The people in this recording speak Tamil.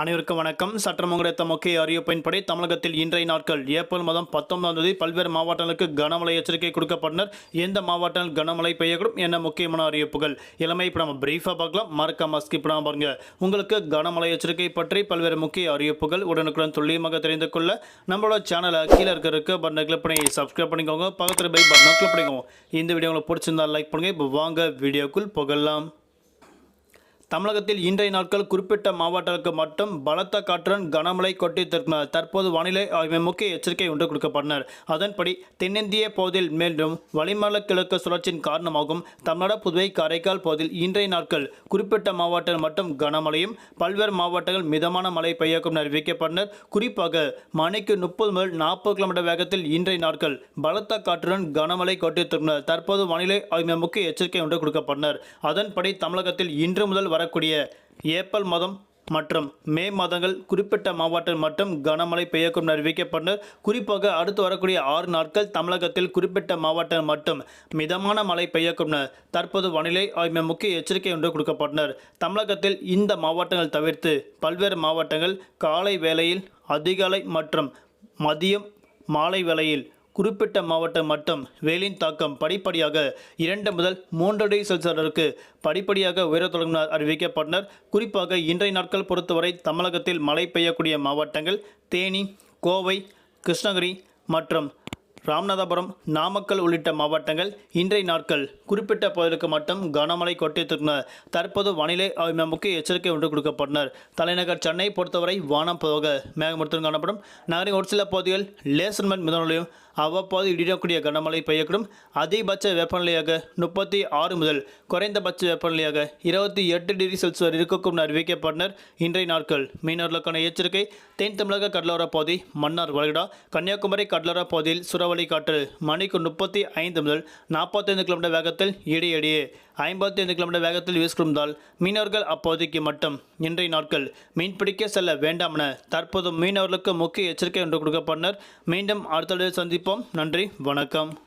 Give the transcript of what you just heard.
அனைவருக்கும் வணக்கம். சட்டம் கிடைத்த முக்கிய அறிவிப்பின்படி தமிழகத்தில் இன்றைய நாட்கள் ஏப்ரல் மாதம் பத்தொன்பதாம் தேதி பல்வேறு மாவட்டங்களுக்கு கனமழை எச்சரிக்கை கொடுக்கப்பட்டனர். எந்த மாவட்டங்கள் கனமழை பெய்யக்கூடும் என்ன முக்கியமான அறிவிப்புகள்? இளமை இப்போ நம்ம பிரீஃபாக பார்க்கலாம். மறக்காம ஸ்கிப் பண்ணாம பாருங்க. உங்களுக்கு கனமழை எச்சரிக்கை பற்றி பல்வேறு முக்கிய அறிவிப்புகள் உடனுக்குடன் துல்லியமாக தெரிந்து கொள்ள நம்மளோட சேனலை கீழே இருக்கிற பட்டனை கிளிக் பண்ணி சப்ஸ்கிரைப் பண்ணிக்கோங்க. பக்கத்தில் பை பட்டனை கிளிக் பண்ணிக்கோங்க. இந்த வீடியோ உங்களுக்கு பிடிச்சிருந்தா லைக் பண்ணுங்க. இப்போ வாங்க வீடியோக்குள் புகழலாம் தமிழகத்தில் இன்றைய நாட்கள் குறிப்பிட்ட மாவட்டங்களுக்கு மட்டும் பலத்த காற்றுடன் கனமழை கொட்டி திருப்பினர் தற்போது வானிலை ஆய்வு முக்கிய எச்சரிக்கை ஒன்று கொடுக்கப்பட்டனர். அதன்படி தென்னிந்திய பகுதியில் மேலும் வளிமண்டல கிழக்கு சுழற்சியின் காரணமாகவும் தமிழ்நாடு புதுவை காரைக்கால் பகுதியில் இன்றைய நாட்கள் குறிப்பிட்ட மாவட்டங்கள் மட்டும் கனமழையும் பல்வேறு மாவட்டங்கள் மிதமான மழை பெய்யக்கும் அறிவிக்கப்பட்டனர். குறிப்பாக மணிக்கு முப்பது முதல் நாற்பது கிலோமீட்டர் வேகத்தில் இன்றைய நாட்கள் பலத்த காற்றுடன் கனமழை கொட்டி திருப்பினர் தற்போது வானிலை ஆய்வு முக்கிய எச்சரிக்கை ஒன்று கொடுக்கப்பட்டனர். அதன்படி தமிழகத்தில் இன்று முதல் வரக்கூடிய ஏப்ரல் மாதம் மற்றும் மே மாதங்கள் குறிப்பிட்ட மாவட்டம் மட்டும் கனமழை பெய்யக்கும் அறிவிக்கப்பட்டு குறிப்பாக அடுத்து வரக்கூடிய ஆறு நாட்கள் தமிழகத்தில் குறிப்பிட்ட மாவட்டம் மட்டும் மிதமான மழை பெய்யக்கும் தற்போது வானிலை ஆய்வு முக்கிய எச்சரிக்கை ஒன்று கொடுக்கப்பட்டனர் தமிழகத்தில் இந்த மாவட்டங்கள் தவிர்த்து பல்வேறு மாவட்டங்கள் காலை வேளையில் அதிகாலை மற்றும் மதியம் மாலை வேளையில் குறிப்பிட்ட மாவட்டம் மட்டும் வெயிலின் தாக்கம் படிப்படியாக இரண்டு முதல் மூன்று டிகிரி செல்சியஸிற்கு படிப்படியாக உயரத் தொடங்கினார் அறிவிக்கப்பட்டனர். குறிப்பாக இன்றைய நாட்கள் பொறுத்தவரை தமிழகத்தில் மழை பெய்யக்கூடிய மாவட்டங்கள் தேனி கோவை கிருஷ்ணகிரி மற்றும் ராமநாதபுரம் நாமக்கல் உள்ளிட்ட மாவட்டங்கள் இன்றைய நாட்கள் குறிப்பிட்ட பகுதிகளுக்கு மட்டும் கனமழை கொட்டித்திருந்தனர் தற்போது வானிலை ஆய்வு முக்கிய எச்சரிக்கை ஒன்று கொடுக்கப்பட்டனர் தலைநகர் சென்னை பொறுத்தவரை வானம் போக மேகமூர்த்தம் காணப்படும். நகரின் ஒரு சில பகுதிகள் லேசர் மண் மிதமலையும் அவ்வப்போது இடியக்கூடிய கனமழை பெய்யக்கூடும். அதிகபட்ச வெப்பநிலையாக முப்பத்தி ஆறு முதல் குறைந்தபட்ச வெப்பநிலையாக இருபத்தி எட்டு டிகிரி செல்சியஸ் இருக்கக்கும் அறிவிக்கப்பட்டனர் இன்றைய நாட்கள் மீனவர்களுக்கான எச்சரிக்கை தென் தமிழக கடலோர பகுதி மன்னார் வளைகுடா கன்னியாகுமரி கடலோர பகுதியில் சுரவல் காற்று மணிக்கு முப்பத்தி ஐந்து முதல் நாற்பத்தைந்து கிலோமீட்டர் வேகத்தில் இடையிடையே ஐம்பத்தி ஐந்து கிலோமீட்டர் வேகத்தில் வீசிருந்தால் மீனவர்கள் அப்போதைக்கு மட்டும். இன்றைய நாட்கள் மீன்பிடிக்க செல்ல வேண்டாம் என தற்போது மீனவர்களுக்கு முக்கிய எச்சரிக்கை ஒன்று கொடுக்கப்பட்டனர் மீண்டும் அடுத்த சந்திப்போம். நன்றி வணக்கம்.